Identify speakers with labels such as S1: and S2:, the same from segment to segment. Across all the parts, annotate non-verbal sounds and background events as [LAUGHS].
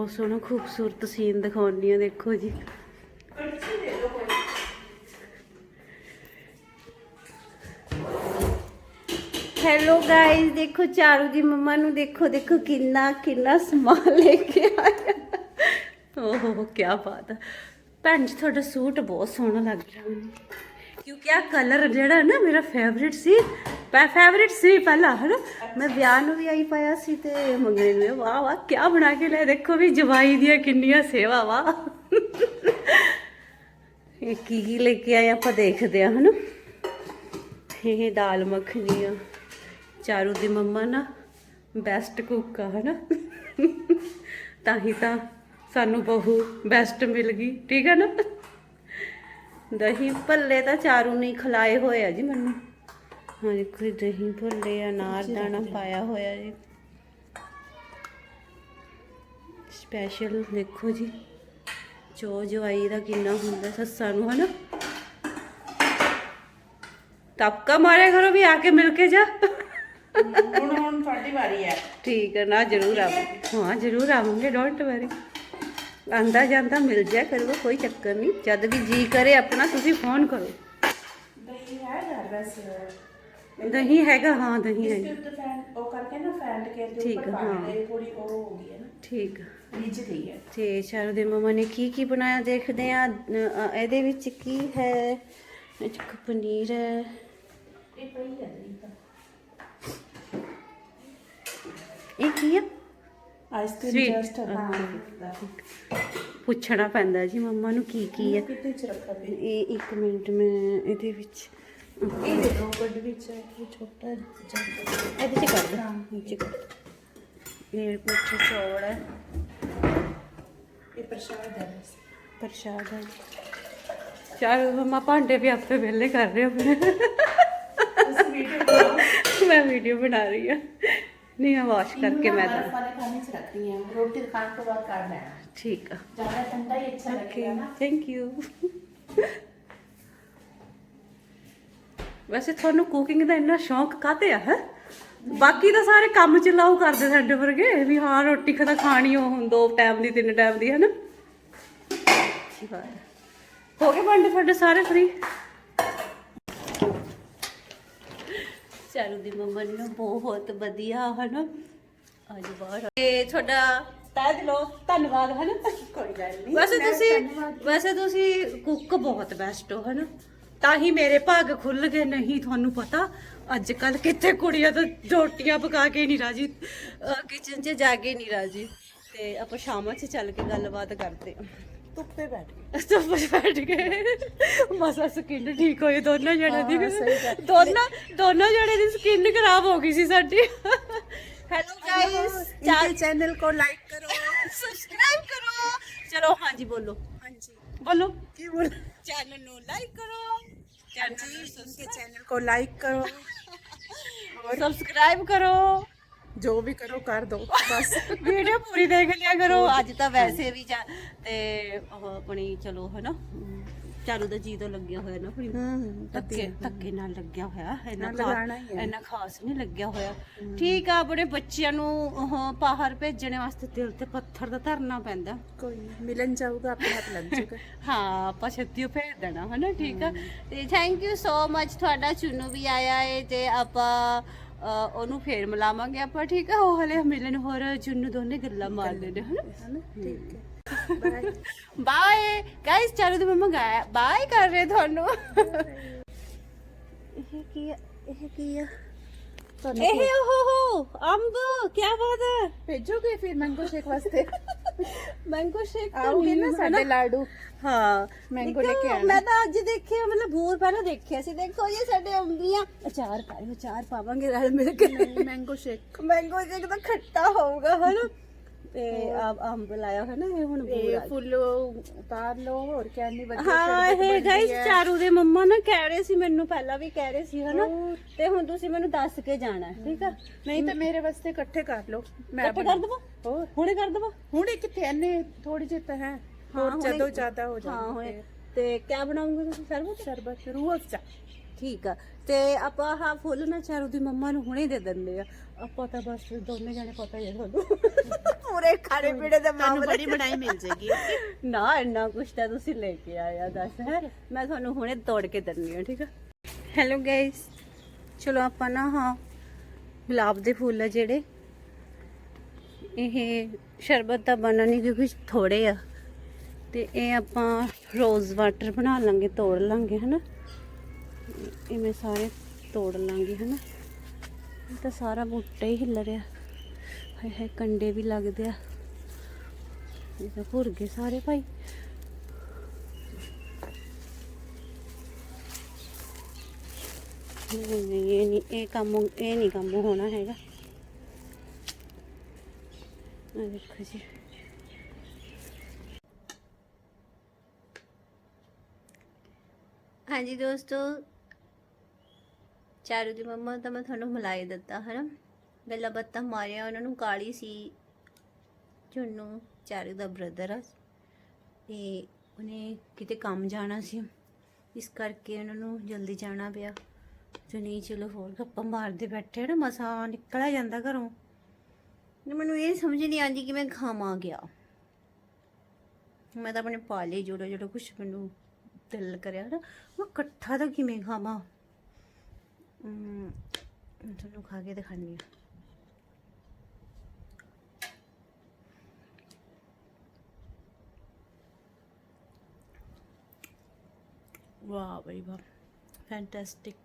S1: ਬਹੁਤ ਸੋਹਣਾ ਖੂਬਸੂਰਤ ਸੀਨ ਦਿਖਾਉਣੀ ਆ, ਦੇਖੋ ਜੀ। ਹੈਲੋ ਗਾਇਸ ਦੇਖੋ ਚਾਰੂ ਦੀ ਮੰਮਾ ਨੂੰ ਦੇਖੋ ਦੇਖੋ ਕਿੰਨਾ ਕਿੰਨਾ ਸਮਾਨ ਲੈ ਕੇ ਆਇਆ। ਓਹ ਕੀ ਬਾਤ ਹੈ ਭੈਣ ਜੀ, ਤੁਹਾਡਾ ਸੂਟ ਬਹੁਤ ਸੋਹਣਾ ਲੱਗ ਰਿਹਾ। ਮੈਨੂੰ ਕਿਉਂਕਿ ਆ ਕਲਰ ਜਿਹੜਾ ਨਾ ਮੇਰਾ ਫੇਵਰਿਟ ਸੀ ਪੈ ਫੇਵਰਿਟ ਸੀ ਪਹਿਲਾਂ ਹੈ ਨਾ ਮੈਂ ਵਿਆਹ ਨੂੰ ਵੀ ਆਈ ਪਾਇਆ ਸੀ ਤੇ ਮੰਗਣੇ ਨੂੰ ਵੀ। ਵਾਹ ਵਾਹ ਕੀ ਬਣਾ ਕੇ ਲੈ ਦੇਖੋ ਵੀ ਜਵਾਈ ਦੀਆਂ ਕਿੰਨੀਆਂ ਸੇਵਾ ਵਾਹ। ਇਹ ਕੀ ਕੀ ਲੈ ਕੇ ਆਏ ਆਪਾਂ ਦੇਖਦੇ ਆ ਹਨਾ? ਇਹ ਦਾਲ ਮੱਖਣੀ ਆ ਚਾਰੂ ਦੀ ਮੰਮਾ ਨਾ ਬੈਸਟ ਕੁੱਕ ਆ ਹਨਾ? ਤਾਂ ਹੀ ਤਾਂ ਸਾਨੂੰ ਬਹੂ ਬੈਸਟ ਮਿਲ ਗਈ ਠੀਕ ਹੈ ਨਾ? ਦਹੀਂ ਭੱਲੇ ਤਾਂ ਚਾਰੂ ਨਹੀਂ ਖਲਾਏ ਹੋਏ ਆ ਜੀ ਮੈਨੂੰ। ਹਾਂ ਜੀ ਕੋਈ ਦਹੀਂ ਭੱਲੇ ਅਨਾਰ ਦਾਣਾ ਪਾਇਆ ਹੋਇਆ ਜੀ। ਸਪੈਸ਼ਲ ਦੇਖੋ ਜੀ ਚੋ ਜਵਾਈ ਦਾ ਕਿੰਨਾ ਹੁੰਦਾ ਸੱਸਾਂ ਨੂੰ ਹਨਾ? ਤਪਕਾ ਮਾਰਿਆ ਕਰੋ ਵੀ ਆ ਕੇ ਮਿਲ ਕੇ ਜਾ।
S2: ਹੁਣ ਹੁਣ ਤੁਹਾਡੀ ਵਾਰੀ ਹੈ।
S1: ਠੀਕ ਹੈ ਨਾ ਜ਼ਰੂਰ ਆਵਾਂਗੇ। ਹਾਂ ਜ਼ਰੂਰ ਆਵਾਂਗੇ ਡੋਂਟ ਵਰੀ ਆਂਦਾ ਜਾਂਦਾ ਮਿਲ ਜਾ ਕਰੋ ਕੋਈ ਚੱਕਰ ਨਹੀਂ। ਜਦ ਵੀ ਜੀ ਕਰੇ ਆਪਣਾ ਤੁਸੀਂ ਫੋਨ ਕਰੋ।
S2: ਦਹੀਂ ਹੈ ਯਾਰ ਵੈਸੇ।
S1: ਦਹੀਂ ਹੈਗਾ ਹਾਂ ਦਹੀਂ ਹੈ
S2: ਉੱਤੇ ਫੈਨ ਉਹ ਕਰਕੇ ਨਾ ਫੈਂਟ ਕੇ ਦੇ
S1: ਠੀਕ
S2: ਉੱਪਰ
S1: ਹੈ,
S2: ਪਾ
S1: ਹਾਂ।
S2: ਦੇ ਥੋੜੀ ਉਹ ਹੋ ਗਈ ਹੈ ਨਾ।
S1: ਠੀਕ।
S2: ਰਿੱਝ ਗਈ ਹੈ।
S1: ਤੇ ਚਾਰੂ ਦੇ ਮਮਾ ਨੇ ਕੀ ਕੀ ਬਣਾਇਆ ਦੇਖਦੇ ਆ ਇਹਦੇ ਵਿੱਚ ਕੀ ਹੈ? ਇਹ 'ਚ ਪਨੀਰ ਹੈ।
S2: ਇਹ ਪਈ ਹੈ ਦਹੀਂ ਤਾਂ।
S1: ਇਹ ਕੀ ਆ
S2: ਆਈਸਕ੍ਰੀਮ
S1: Sweet,
S2: ਜਸਟ ਹਾਂ
S1: ਪੁੱਛਣਾ ਪੈਂਦਾ ਜੀ ਮੰਮਾ ਨੂੰ ਕੀ ਕੀ ਹੈ
S2: ਕਿਤੇ ਚ ਰੱਖਾ ਪਈ
S1: ਇਹ ਇੱਕ ਮਿੰਟ ਮੈਂ ਇਹਦੇ ਵਿੱਚ
S2: ਇਹ ਦੇਖੋ ਗੱਡ ਵਿੱਚ ਹੈ ਇਹ ਛੋਟਾ ਜਿਹਾ
S1: ਇਹਦੇ ਚ ਕਰ ਦੇ ਨੀਚੇ ਕਰ ਦੇ। ਇਹ ਮਿੱਠੇ ਚੌਲ ਹੈ
S2: ਇਹ ਪ੍ਰਸ਼ਾਦ ਹੈ।
S1: ਪ੍ਰਸ਼ਾਦ ਹੈ ਚਾਰ ਮਮਾ ਭਾਂਡੇ ਵੀ ਆਪੇ ਵਿਹਲੇ ਕਰ ਰਹੇ ਆਪਣੇ
S2: ਤੁਸੀਂ ਵੀਡੀਓ ਬਣਾਓ।
S1: ਮੈਂ ਵੀਡੀਓ ਬਣਾ ਰਹੀ ਹਾਂ ਨਹੀਂ ਮੈਂ ਵਾਸ਼ ਕਰਕੇ ਮੈਂ ਤਾਂ
S2: ਵਾਲੇ ਖਾਣੇ ਚ ਰੱਖਦੀ ਹਾਂ। ਰੋਟੀ ਖਾਣ ਤੋਂ ਬਾਅਦ ਕਰ ਲੈਣਾ।
S1: ਠੀਕ ਆ।
S2: ਜ਼ਿਆਦਾ ਠੰਡਾ ਹੀ ਅੱਛਾ ਲੱਗੇਗਾ ਨਾ।
S1: ਥੈਂਕ ਯੂ ਵੈਸੇ ਤੁਹਾਨੂੰ ਕੁਕਿੰਗ ਦਾ ਇੰਨਾ ਸ਼ੌਂਕ ਕਾਤੇ ਆ ਹੈ? ਬਾਕੀ ਤਾਂ ਸਾਰੇ ਕੰਮ ਚਲਾਉ ਕਰਦੇ ਸਾਡੇ ਵਰਗੇ ਵੀ ਹਾਂ ਰੋਟੀ ਖੜਾ ਖਾਣੀ ਉਹ ਹੁਣ ਦੋ ਟਾਈਮ ਦੀ ਤਿੰਨ ਟਾਈਮ ਦੀ ਹੈ ਨਾ ਹੈ। ਗਏ ਭਾਂਡੇ ਤੁਹਾਡੇ ਸਾਰੇ ਫ੍ਰੀ ਚਾਰੂ ਦੀ ਮੰਮਾ ਨੇ ਨਾ ਬਹੁਤ ਵਧੀਆ ਹਨਾ? ਅੱਜ ਬਾਹਰ ਤੇ ਤੁਹਾਡਾ ਤਹਿ ਦਿਲੋਂ ਧੰਨਵਾਦ ਹਨਾ?
S2: ਕੋਈ ਗੱਲ ਨਹੀਂ।
S1: ਵੈਸੇ ਤੁਸੀਂ ਵੈਸੇ ਤੁਸੀਂ ਕੁੱਕ ਬਹੁਤ ਬੈਸਟ ਹੋ ਹਨਾ? ਤਾਂ ਹੀ ਮੇਰੇ ਭਾਗ ਖੁੱਲ ਗਏ ਨਹੀਂ ਤੁਹਾਨੂੰ ਪਤਾ ਅੱਜ ਕੱਲ ਕਿੱਥੇ ਕੁੜੀਆਂ ਤਾਂ ਰੋਟੀਆਂ ਪਕਾ ਕੇ ਨਹੀਂ ਰਾਜੀ ਕਿਚਨ 'ਚ ਜਾ ਕੇ ਨਹੀਂ ਰਾਜੀ। ਤੇ ਆਪਾਂ ਸ਼ਾਮਾਂ 'ਚ ਚੱਲ ਕੇ ਗੱਲਬਾਤ ਕਰਦੇ ਹਾਂ।
S2: ਧੁੱਪੇ ਬੈਠ ਗਈ
S1: ਸਭ ਬੈਠ ਗਏ ਮਸਾ ਸਕਿਨ ਠੀਕ ਹੋਈ ਦੋਨੋਂ ਜਣੇ ਦੀ
S2: ਹਾਂ, ਸਹੀ ਗੱਲ।
S1: ਦੋਨੋਂ ਦੋਨੋਂ ਜਣੇ ਦੀ ਸਕਿਨ ਖਰਾਬ ਹੋ ਗਈ ਸੀ ਸਾਡੀ ਹੈਲੋ ਗਾਇਸ
S2: इनके चैनल को लाइक करो
S1: ਸਬਸਕ੍ਰਾਈਬ ਕਰੋ ਚਲੋ ਹਾਂਜੀ ਬੋਲੋ
S2: हाँ जी
S1: ਬੋਲੋ
S2: की बोल
S1: ਚੈਨਲ ਨੂੰ ਲਾਈਕ ਕਰੋ ਚੈਨਲ ਨੂੰ
S2: इनके चैनल को लाइक करो
S1: ਸਬਸਕ੍ਰਾਈਬ ਕਰੋ
S2: ਜੋ ਵੀ ਕਰੋ ਕਰ ਦੋ। ਬਸ।
S1: ਵੀਡੀਓ ਪੂਰੀ ਦੇਖ ਲਿਆ ਕਰੋ। ਅੱਜ ਤਾਂ ਵੈਸੇ ਵੀ ਜਾਂ ਤੇ ਉਹ ਆਪਣੀ ਚਲੋ ਹਨਾ। ਚਾਰੂ ਦਾ ਜੀ ਤੋਂ ਲੱਗਿਆ ਹੋਇਆ ਨਾ ਫਿਰ ਧੱਕੇ ਧੱਕੇ ਨਾਲ। ਲੱਗਿਆ ਹੋਇਆ।
S2: ਇਹਨਾਂ ਲਗਾਣਾ
S1: ਇਹਨਾਂ ਖਾਸ ਨਹੀਂ ਲੱਗਿਆ ਹੋਇਆ। ਠੀਕ ਆ ਆਪਣੇ ਬੱਚਿਆਂ ਨੂੰ ਉਹ ਬਾਹਰ ਭੇਜਣ ਵਾਸਤੇ ਦਿਲ ਤੇ ਪੱਥਰ ਦਾ ਧਰਨਾ ਪੈਂਦਾ।
S2: ਕੋਈ ਮਿਲਣ ਜਾਊਗਾ ਆਪਣੇ ਹੱਥ ਲੱਗ ਜਾਊਗਾ। [LAUGHS]
S1: ਹਾਂ ਆਪਾਂ ਛੱਤੀ ਭੇਜ ਦੇਣਾ ਹਨਾ ਠੀਕ ਆ। ਤੇ ਥੈਂਕ ਯੂ ਸੋ ਮਚ ਤੁਹਾਡਾ ਚੁਨੂ ਵੀ ਆਇਆ ਹੈ ਤੇ ਆਪਾਂ ਉਹਨੂੰ ਫੇਰ ਮਿਲਾਵਾਂਗੇ ਆਪਾਂ ਠੀਕ ਆ? ਉਹ ਹਲੇ ਮਿਲਣ ਹੋਰ ਜੁੰਨੂ ਦੋਨੇ ਗੱਲਾਂ ਮਾਰ ਲੈਣੇ ਹਨਾ? ਬਾਏ ਗਾਇਸ ਚਲੋ ਤੇ ਮੰਮਾ ਗਾਇਆ ਬਾਏ ਕਰ ਰਹੇ ਤੁਹਾਨੂੰ। ਇਹ ਕੀ ਇਹ ਕੀ ਆ? ਮੈਂਗੋ ਸ਼ੇਕ ਹਾਂ। ਮੈਂ ਤਾਂ ਅੱਜ ਦੇਖਿਆ ਮਤਲਬ ਪਹਿਲਾਂ ਦੇਖਿਆ ਸੀ। ਦੇਖੋ ਸਾਡੇ ਅੰਬੀਆਂ। ਅਚਾਰ ਪਾਵਾਂਗੇ
S2: ਮੈਂਗੋ ਸ਼ੇਕ
S1: ਮੈਂਗੋ ਸ਼ੇਕ ਤਾਂ ਖੱਟਾ ਹੋਊਗਾ ਹਨਾ? ਤੇ ਆਬ ਅੰਬ ਲਾਇਆ ਹੈ ਨਾ ਇਹ ਹੁਣ ਇਹ
S2: ਫੁੱਲ ਉਤਾਰ ਲਓ ਹੋਰ ਕਿਆ ਨਹੀਂ ਬੱਚੇ
S1: ਹਾਂ ਇਹ ਗਾਇਸ ਚਾਰੂ ਦੇ ਮੰਮਾ ਨਾ ਕਹਿ ਰਹੇ ਸੀ ਮੈਨੂੰ ਪਹਿਲਾਂ ਵੀ ਕਹਿ ਰਹੇ ਸੀ ਹਨਾ? ਤੇ ਹੁਣ ਤੁਸੀਂ ਮੈਨੂੰ ਦੱਸ ਕੇ ਜਾਣਾ ਠੀਕ ਆ?
S2: ਨਹੀਂ ਤਾਂ ਮੇਰੇ ਵਾਸਤੇ ਇਕੱਠੇ ਕਰ ਲਓ ਮੈਂ
S1: ਇਕੱਠੇ ਕਰ ਦਵਾ? ਹੁਣੇ ਕਰ ਦਵਾ?
S2: ਹੁਣੇ ਕਿੱਥੇ ਐਨੇ ਥੋੜੀ ਜਿਹੀ ਤਾਂ ਹੈ। ਹੋਰ ਜਦੋਂ ਜ਼ਿਆਦਾ ਹੋ
S1: ਜਾਵੇ ਤੇ ਕਿਆ ਬਣਾਉਂਗੇ ਤੁਸੀਂ ਸਰਬਤ?
S2: ਸਰਬਤ ਰੂਹ ਚਾ
S1: ਠੀਕ ਆ। ਤੇ ਆਪਾਂ ਹਾਂ ਫੁੱਲ ਨਾ ਚਾਰੂ ਦੀ ਮੰਮਾ ਨੂੰ ਹੁਣੇ ਦੇ ਦਿੰਦੇ ਆ। ਆਪਾਂ ਤਾਂ ਬਸ ਦੋਨੇ ਜਾਣੇ ਪਤਾ ਹੀ ਆ ਤੁਹਾਨੂੰ। ਪੂਰੇ ਖਾਣੇ ਪੀਣੇ ਦੇ
S2: ਤੁਹਾਨੂੰ
S1: ਮਾਮਲੇ
S2: ਬੜੀ ਬਣਾਈ ਮਿਲ ਜਾਏਗੀ।
S1: ਨਾ ਇੰਨਾ ਕੁਛ ਤਾਂ ਤੁਸੀਂ ਲੈ ਕੇ ਆਇਆ ਦੱਸ ਹੈ। ਮੈਂ ਤੁਹਾਨੂੰ ਹੁਣੇ ਤੋੜ ਕੇ ਦਿੰਨੀ ਆ ਠੀਕ ਆ। ਹੈਲੋ ਗਾਇਸ ਚਲੋ ਆਪਾਂ ਨਾ ਹਾਂ ਗੁਲਾਬ ਦੇ ਫੁੱਲ ਆ ਜਿਹੜੇ। ਇਹ ਸ਼ਰਬਤ ਤਾਂ ਬਣਨਾ ਨਹੀਂ ਕਿਉਂਕਿ ਥੋੜੇ ਆ। ਤੇ ਇਹ ਆਪਾਂ ਰੋਜ਼ ਵਾਟਰ ਬਣਾ ਲਾਂਗੇ ਤੋੜ ਲਾਂਗੇ ਹਨਾ? ਇਹ ਮੈਂ ਸਾਰੇ ਤੋੜ ਲਾਂਗੇ, ਹਨਾ? ਇਹ ਤਾਂ ਸਾਰਾ ਬੂਟਾ ਹੀ ਹਿੱਲ ਰਿਹਾ। ਹਾਏ ਹਾਏ, ਕੰਡੇ ਵੀ ਲੱਗਦੇ ਆ। ਇਹ ਤਾਂ ਭੁਰ ਗਏ ਸਾਰੇ ਭਾਈ। ਨਹੀਂ ਨਹੀਂ ਇਹ ਨਹੀਂ, ਇਹ ਕੰਮ, ਇਹ ਨਹੀਂ ਕੰਮ ਹੋਣਾ ਹੈਗਾ। ਆ ਦੇਖੋ ਜੀ। ਹਾਂਜੀ ਦੋਸਤੋ ਚਾਰੂ ਦੀ ਮੰਮਾ ਤਾਂ ਮੈਂ ਤੁਹਾਨੂੰ ਮਲਾਈ ਦਿੱਤਾ ਹੈ ਨਾ ਗੱਲਾਂ ਬਾਤਾਂ ਮਾਰਿਆ, ਉਹਨਾਂ ਨੂੰ ਕਾਲੀ ਸੀ ਚੁੰਨੂ, ਚਾਰੂ ਦਾ ਬ੍ਰਦਰ ਆ। ਤੇ ਉਹਨੇ ਕਿਤੇ ਕੰਮ ਜਾਣਾ ਸੀ। ਇਸ ਕਰਕੇ ਉਹਨਾਂ ਨੂੰ ਜਲਦੀ ਜਾਣਾ ਪਿਆ। ਤੇ ਨਹੀਂ, ਚਲੋ ਹੋਰ ਗੱਪਾਂ ਮਾਰਦੇ ਬੈਠੇ ਨਾ ਮਸਾ ਨਿਕਲਿਆ ਜਾਂਦਾ ਘਰੋਂ। ਮੈਨੂੰ ਇਹ ਸਮਝ ਨਹੀਂ ਆਉਂਦੀ ਕਿ ਮੈਂ ਖਾਵਾਂ ਗਿਆ ਮੈਂ ਤਾਂ ਆਪਣੇ ਪਾਲੇ ਜੋੜੋ ਜਿਹੜਾ ਕੁਛ ਮੈਨੂੰ ਦਿਲ ਕਰਿਆ ਨਾ ਮੈਂ ਇਕੱਠਾ ਤਾਂ ਕਿਵੇਂ ਖਾਵਾਂ? ਮੈਂ ਤੁਹਾਨੂੰ ਖਾ ਕੇ ਦਿਖਾਉਂਦੀ ਹਾਂ ਵਾਹ ਬਈ ਵਾਹ ਫੈਂਟੈਸਟਿਕ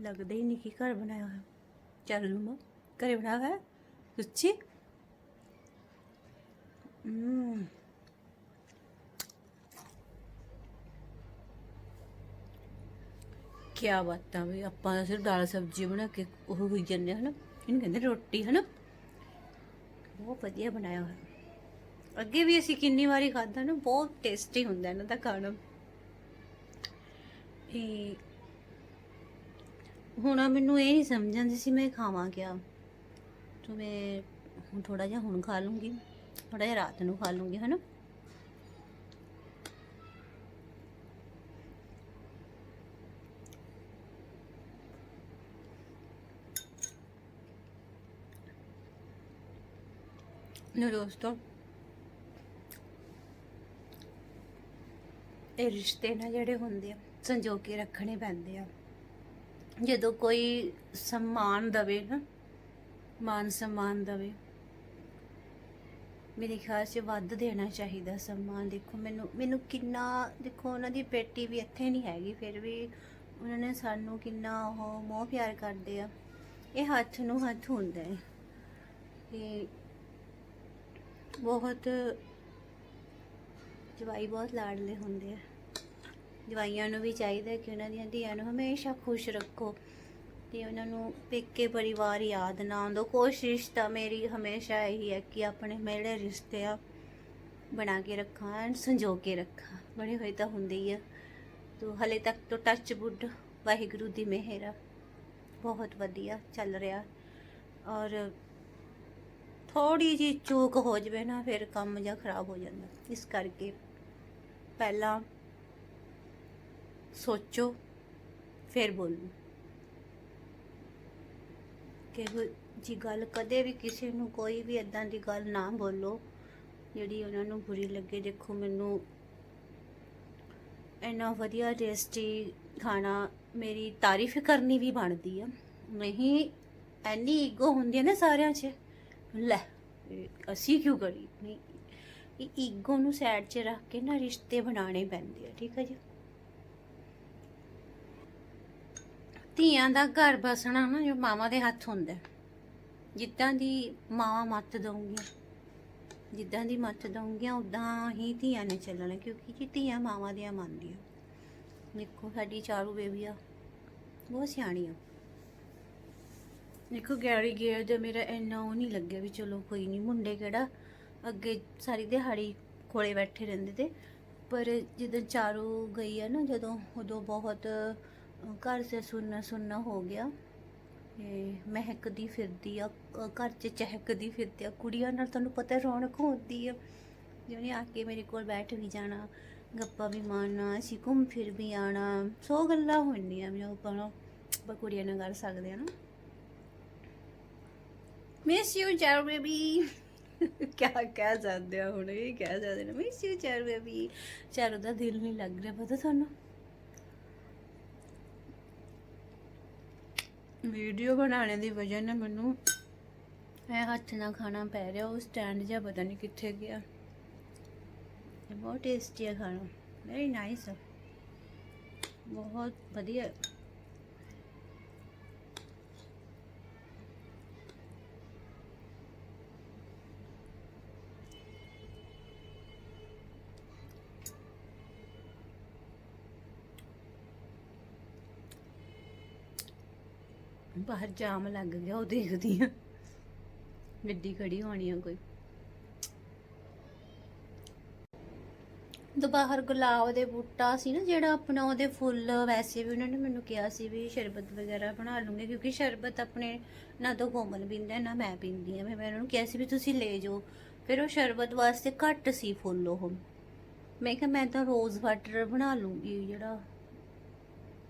S1: ਲੱਗਦਾ ਹੀ ਨਹੀਂ ਕਿ ਘਰ ਬਣਾਇਆ ਹੋਇਆ ਚੱਲ ਲੂਮਾ ਘਰੇ ਬਣਾਇਆ ਹੋਇਆ ਸੱਚੀ ਬਾਤਾਂ ਵੀ ਆਪਾਂ ਤਾਂ ਸਿਰਫ ਦਾਲ ਸਬਜ਼ੀ ਬਣਾ ਕੇ ਉਹ ਹੋਈ ਜਾਂਦੇ ਹਾਂ, ਹਨਾ। ਇਹਨੂੰ ਕਹਿੰਦੇ ਰੋਟੀ ਹਨਾ। ਬਹੁਤ ਵਧੀਆ ਬਣਾਇਆ ਹੋਇਆ। ਅੱਗੇ ਵੀ ਅਸੀਂ ਕਿੰਨੀ ਵਾਰੀ ਖਾਧਾ ਨਾ ਬਹੁਤ ਟੇਸਟੀ ਹੁੰਦਾ ਇਹਨਾਂ ਦਾ ਖਾਣਾ। ਇਹ ਹੁਣ ਮੈਨੂੰ ਇਹ ਨਹੀਂ ਸਮਝ ਆਉਂਦੀ ਸੀ ਮੈਂ ਖਾਵਾਂ ਕਿਆ। ਤੋ ਮੈਂ ਹੁਣ ਥੋੜਾ ਜਿਹਾ ਹੁਣ ਖਾ ਲੂੰਗੀ। ਥੋੜਾ ਜਿਹਾ ਰਾਤ ਨੂੰ ਖਾ ਲੂੰਗੀ ਹਨਾ। ਲੋ ਦੋਸਤੋ ਇਹ ਰਿਸ਼ਤੇ ਨਾ ਜਿਹੜੇ ਹੁੰਦੇ ਆ, ਸੰਜੋ ਕੇ ਰੱਖਣੇ ਪੈਂਦੇ ਆ। ਜਦੋਂ ਕੋਈ ਸਨਮਾਨ ਦਵੇ ਨਾ, ਮਾਨ ਸਨਮਾਨ ਦਵੇ, ਮੇਰੇ ਖਿਆਲ 'ਚ ਵੱਧ ਦੇਣਾ ਚਾਹੀਦਾ ਸਨਮਾਨ। ਦੇਖੋ, ਮੈਨੂੰ ਮੈਨੂੰ ਕਿੰਨਾ, ਦੇਖੋ, ਉਹਨਾਂ ਦੀ ਬੇਟੀ ਵੀ ਇੱਥੇ ਨਹੀਂ ਹੈਗੀ, ਫਿਰ ਵੀ ਉਹਨਾਂ ਨੇ ਸਾਨੂੰ ਕਿੰਨਾ ਉਹ ਮੋਹ ਪਿਆਰ ਕਰਦੇ ਆ। ਇਹ ਹੱਥ ਨੂੰ ਹੱਥ ਹੁੰਦਾ ਹੈ। ਤੇ ਬਹੁਤ ਜਵਾਈ ਬਹੁਤ ਲਾਡਲੇ ਹੁੰਦੇ ਆ। ਜਵਾਈਆਂ ਨੂੰ ਵੀ ਚਾਹੀਦਾ ਕਿ ਉਹਨਾਂ ਦੀਆਂ ਧੀਆਂ ਨੂੰ ਹਮੇਸ਼ਾ ਖੁਸ਼ ਰੱਖੋ ਤੇ ਉਹਨਾਂ ਨੂੰ ਪੇਕੇ ਪਰਿਵਾਰ ਯਾਦ ਨਾ ਆਉਂਦੋ। ਕੋਸ਼ਿਸ਼ ਤਾਂ ਮੇਰੀ ਹਮੇਸ਼ਾ ਇਹੀ ਹੈ ਕਿ ਆਪਣੇ ਮੇਰੇ ਰਿਸ਼ਤੇ ਆ ਬਣਾ ਕੇ ਰੱਖਾਂ ਐਂਡ ਸੰਜੋ ਕੇ ਰੱਖਾਂ। ਬਣੇ ਹੋਏ ਤਾਂ ਹੁੰਦੇ ਹੀ ਆ। ਤੋ ਹਲੇ ਤੱਕ ਤੋਂ ਟੱਚ ਬੁੱਡ ਵਾਹਿਗੁਰੂ ਦੀ ਮਿਹਰ ਆ। ਬਹੁਤ ਵਧੀਆ ਚੱਲ ਰਿਹਾ। ਔਰ ਥੋੜੀ ਜੀ ਚੂਕ ਹੋ ਜਵੇ ਨਾ, ਫਿਰ ਕੰਮ ਜਾਂ ਖਰਾਬ ਹੋ ਜਾਂਦਾ। ਇਸ ਕਰਕੇ ਪਹਿਲਾਂ ਸੋਚੋ, ਫਿਰ ਬੋਲੋ। ਕਿ ਜੀ ਗੱਲ, ਕਦੇ ਵੀ ਕਿਸੇ ਨੂੰ ਕੋਈ ਵੀ ਇਦਾਂ ਦੀ ਗੱਲ ਨਾ ਬੋਲੋ, ਜਿਹੜੀ ਉਹਨਾਂ ਨੂੰ ਬੁਰੀ ਲੱਗੇ। ਦੇਖੋ, ਮੈਨੂੰ ਇੰਨਾ ਵਧੀਆ ਟੇਸਟੀ ਖਾਣਾ ਮੇਰੀ ਤਾਰੀਫ ਕਰਨੀ ਵੀ ਬਣਦੀ ਆ। ਨਹੀਂ ਐਨੀ ਈਗੋ ਹੁੰਦੀ ਹੈ ਨਾ ਸਾਰਿਆਂ 'ਚ। ਲੈ, ਅਸੀਂ ਕਿਉਂ ਕਰੀ ਨਹੀਂ, ਇਹ ਈਗੋ ਨੂੰ ਸਾਈਡ 'ਚ ਰੱਖ ਕੇ ਨਾ ਰਿਸ਼ਤੇ ਬਣਾਉਣੇ ਪੈਂਦੇ ਆ, ਠੀਕ ਹੈ ਜੀ? ਧੀਆਂ ਦਾ ਘਰ ਬਸਣਾ ਨਾ, ਜੋ ਮਾਵਾਂ ਦੇ ਹੱਥ ਹੁੰਦਾ ਜਿੱਦਾਂ ਦੀ ਮਾਵਾਂ ਮੱਤ ਦਊਂਗੀਆਂ, ਜਿੱਦਾਂ ਦੀ ਮੱਤ ਦਊਂਗੀਆਂ ਉਦਾਂ ਹੀ ਧੀਆਂ ਨੇ ਚੱਲਣਾ, ਕਿਉਂਕਿ ਜੀ ਧੀਆਂ ਮਾਵਾਂ ਦੀਆਂ ਮੰਨਦੀਆਂ। ਦੇਖੋ, ਸਾਡੀ ਚਾਰੂ ਬੇਬੀ ਆ ਬਹੁਤ ਸਿਆਣੀ ਆ ਦੇਖੋ ਗੈਰੀ ਗੇਰ ਦਾ ਮੇਰਾ ਇੰਨਾ ਉਹ ਨਹੀਂ ਲੱਗਿਆ ਵੀ ਚਲੋ ਕੋਈ ਨਹੀਂ, ਮੁੰਡੇ ਕਿਹੜਾ ਅੱਗੇ ਸਾਰੀ ਦਿਹਾੜੀ ਕੋਲੇ ਬੈਠੇ ਰਹਿੰਦੇ ਤੇ। ਪਰ ਜਦੋਂ ਚਾਰੂ ਗਈ ਆ ਨਾ, ਜਦੋਂ ਉਦੋਂ ਬਹੁਤ ਘਰ ਸੇ ਸੁਣਨਾ ਸੁਣਨਾ ਹੋ ਗਿਆ। ਤੇ ਮਹਿਕਦੀ ਫਿਰਦੀ ਆ ਘਰ 'ਚ ਚਹਿਕਦੀ ਫਿਰਦੀ ਆ। ਕੁੜੀਆਂ ਨਾਲ ਤੁਹਾਨੂੰ ਪਤਾ ਰੌਣਕ ਹੁੰਦੀ ਆ। ਜਿਹਨੇ ਆ ਕੇ ਮੇਰੇ ਕੋਲ ਬੈਠ ਵੀ ਜਾਣਾ, ਗੱਪਾਂ ਵੀ ਮਾਰਨਾ, ਅਸੀਂ ਘੁੰਮ ਫਿਰ ਵੀ ਆਣਾ ਸੋ ਗੱਲਾਂ ਹੁੰਦੀਆਂ ਜੋ ਆਪਾਂ ਆਪਾਂ ਕੁੜੀਆਂ ਨਾਲ ਕਰ ਸਕਦੇ ਆ ਨਾ। ਮਿਸ ਯੂ ਚਾਰ ਬੇਬੀ ਕਿਆ ਕਹਿ ਸਕਦੇ ਆ, ਹੁਣ ਇਹ ਕਹਿ ਸਕਦੇ ਨੇ। ਮਿਸ ਯੂ ਚਾਰ ਬੇਬੀ ਚਾਰੂ ਦਾ ਦਿਲ ਨਹੀਂ ਲੱਗ ਰਿਹਾ, ਪਤਾ ਤੁਹਾਨੂੰ? ਵੀਡੀਓ ਬਣਾਉਣ ਦੀ ਵਜ੍ਹਾ ਨਾਲ ਮੈਨੂੰ ਇਹ ਹੱਥ ਨਾਲ ਖਾਣਾ ਪੈ ਰਿਹਾ, ਉਹ ਸਟੈਂਡ ਜਿਹਾ ਪਤਾ ਨਹੀਂ ਕਿੱਥੇ ਗਿਆ। ਬਹੁਤ ਟੇਸਟੀ ਹੈ ਖਾਣਾ। ਵੈਰੀ ਨਾਈਸ ਬਹੁਤ ਵਧੀਆ। ਬਾਹਰ ਜਾਮ ਲੱਗ ਗਿਆ, ਉਹ ਦੇਖਦੀ ਆ। ਗੱਡੀ ਖੜੀ ਹੋਣੀ ਆ ਕੋਈ। ਤਾਂ ਬਾਹਰ ਗੁਲਾਬ ਦੇ ਬੂਟਾ ਸੀ ਨਾ, ਜਿਹੜਾ ਆਪਣਾ ਉਹਦੇ ਫੁੱਲ, ਵੈਸੇ ਵੀ ਉਹਨਾਂ ਨੇ ਮੈਨੂੰ ਕਿਹਾ ਸੀ ਵੀ ਸ਼ਰਬਤ ਵਗੈਰਾ ਬਣਾ ਲੂੰਗੇ, ਕਿਉਂਕਿ ਸ਼ਰਬਤ ਆਪਣੇ ਨਾ ਤਾਂ ਕੋਮਲ ਪੀਂਦਾ, ਨਾ ਮੈਂ ਪੀਂਦੀ ਆ। ਮੈਂ ਉਹਨਾਂ ਨੂੰ ਕਿਹਾ ਸੀ ਵੀ ਤੁਸੀਂ ਲੈ ਜਾਓ। ਫਿਰ ਉਹ ਸ਼ਰਬਤ ਵਾਸਤੇ ਘੱਟ ਸੀ ਫੁੱਲ ਉਹ। ਮੈਂ ਕਿਹਾ, ਮੈਂ ਤਾਂ ਰੋਜ਼ ਵਾਟਰ ਬਣਾ ਲੂੰਗੀ, ਜਿਹੜਾ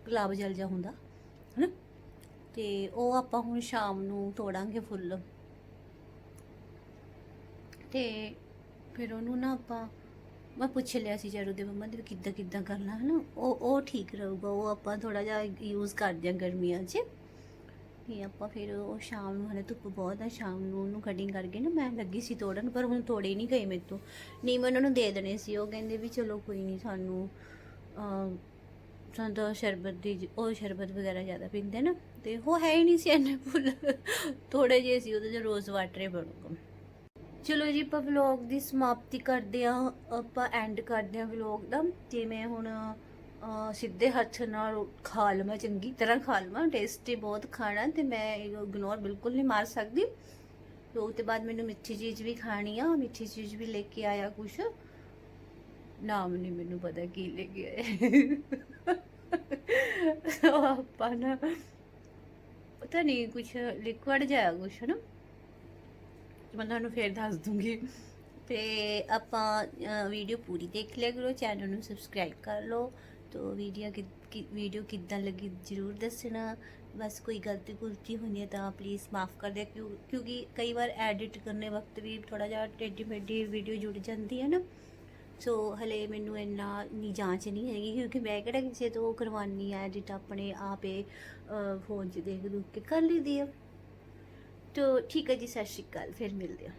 S1: ਗੁਲਾਬ ਜਲ ਜਾ ਹੁੰਦਾ, ਹਨਾ? ਤੇ ਉਹ ਆਪਾਂ ਹੁਣ ਸ਼ਾਮ ਨੂੰ ਤੋੜਾਂਗੇ ਫੁੱਲ। ਤੇ ਫਿਰ ਉਹਨੂੰ ਨਾ ਆਪਾਂ, ਮੈਂ ਪੁੱਛ ਲਿਆ ਸੀ ਜਰੂ ਦੇ ਮੰਮਾ ਦੇ ਵੀ ਕਿੱਦਾਂ ਕਿੱਦਾਂ ਕਰਨਾ ਹੈ ਨਾ ਉਹ ਉਹ ਠੀਕ ਰਹੂਗਾ, ਉਹ ਆਪਾਂ ਥੋੜਾ ਜਿਹਾ ਯੂਜ਼ ਕਰਦੇ ਹਾਂ ਗਰਮੀਆਂ 'ਚ। ਤੇ ਆਪਾਂ ਫਿਰ ਉਹ ਸ਼ਾਮ ਨੂੰ, ਹਲੇ ਧੁੱਪ ਬਹੁਤ ਆ, ਸ਼ਾਮ ਨੂੰ ਉਹਨੂੰ ਕਟਿੰਗ ਕਰਕੇ ਨਾ ਮੈਂ ਲੱਗੀ ਸੀ ਤੋੜਨ, ਪਰ ਹੁਣ ਤੋੜੇ ਨਹੀਂ ਗਏ ਮੇਰੇ ਤੋਂ। ਨਹੀਂ, ਮੈਂ ਉਹਨਾਂ ਨੂੰ ਦੇ ਦੇਣੇ ਸੀ। ਉਹ ਕਹਿੰਦੇ ਵੀ ਚਲੋ ਕੋਈ ਨਹੀਂ, ਸਾਨੂੰ ਅਹ, ਸਾਨੂੰ ਸ਼ਰਬਤ ਦੀ ਉਹ ਸ਼ਰਬਤ ਵਗੈਰਾ ਜ਼ਿਆਦਾ ਪੀਂਦੇ ਨਾ ਤੇ ਉਹ ਹੈ ਹੀ ਨਹੀਂ ਸੀ ਐਨੇ ਫੁੱਲ ਥੋੜੇ ਜਿਹੇ ਸੀ ਉਹਦੇ ਚ ਰੋਜ਼ ਵਾਟਰ ਹੀ ਬਣੂਗਾ ਚਲੋ ਜੀ ਆਪਾਂ ਵਲੌਗ ਦੀ ਸਮਾਪਤੀ ਕਰਦੇ ਆ ਆਪਾਂ ਐਂਡ ਕਰਦੇ ਆ ਵਲੌਗ ਦਾ। ਤੇ ਮੈਂ ਹੁਣ ਸਿੱਧੇ ਹੱਥ ਨਾਲ ਖਾ ਲਵਾਂ ਚੰਗੀ ਤਰ੍ਹਾਂ ਖਾ ਲਵਾਂ। ਟੇਸਟੀ ਬਹੁਤ ਖਾਣਾ ਤੇ ਮੈਂ ਇਗਨੋਰ ਬਿਲਕੁਲ ਨਹੀਂ ਮਾਰ ਸਕਦੀ। ਤੇ ਤੋਂ ਬਾਅਦ ਮੈਨੂੰ ਮਿੱਠੀ ਚੀਜ਼ ਵੀ ਖਾਣੀ ਆ। ਮਿੱਠੀ ਚੀਜ਼ ਵੀ ਲੈ ਕੇ ਆਇਆ ਕੁਛ। ਨਾਮ ਨਹੀਂ ਮੈਨੂੰ ਪਤਾ ਕੀ ਲੈ ਕੇ ਆਇਆ। ਉਹ ਆਪਾਂ ਨਾ ਪਤਾ ਨਹੀਂ ਕੁਛ ਲਿਕਵਿਡ ਜਿਹਾ ਕੁਛ ਨਾ ਮੈਂ ਤੁਹਾਨੂੰ ਫੇਰ ਦੱਸ ਦੂੰਗੀ। ਤੇ ਆਪਾਂ ਵੀਡੀਓ ਪੂਰੀ ਦੇਖ ਲਿਆ ਕਰੋ ਚੈਨਲ ਨੂੰ ਸਬਸਕ੍ਰਾਈਬ ਕਰ ਲਓ। ਤੋ ਵੀਡੀਓ ਕਿ ਵੀਡੀਓ ਕਿੱਦਾਂ ਲੱਗੀ ਜਰੂਰ ਦੱਸਣਾ। ਬਸ ਕੋਈ ਗਲਤੀ ਗੁਲਤੀ ਹੋਣੀ ਹੈ ਤਾਂ ਪਲੀਜ਼ ਮਾਫ ਕਰ ਦਿਆ, ਕਿਉਂ, ਕਿਉਂਕਿ ਕਈ ਵਾਰ ਐਡਿਟ ਕਰਨੇ ਵਕਤ ਵੀ ਥੋੜਾ ਜਿਹਾ ਟੇਢੀ ਮੇਢੀ ਵੀਡੀਓ ਜੁੜ ਜਾਂਦੀ ਹੈ ਨਾ। ਸੋ ਹਲੇ ਮੈਨੂੰ ਇੰਨਾ ਨਹੀਂ ਜਾਂਚ ਨਹੀਂ ਹੈਗੀ ਕਿਉਂਕਿ ਮੈਂ ਕਿਹੜਾ ਕਿਸੇ ਤੋਂ ਕਰਵਾਨੀ ਆ ਐਡਿਟ ਆਪਣੇ ਆਪੇ ਫੋਨ 'ਚ ਦੇਖ ਦੁੱਖ ਕੇ ਕਰ ਲਈਦੀ ਆ। ਤੋ, ਠੀਕ ਹੈ ਜੀ, ਸਤਿ ਸ਼੍ਰੀ ਅਕਾਲ, ਫਿਰ ਮਿਲਦੇ ਹਾਂ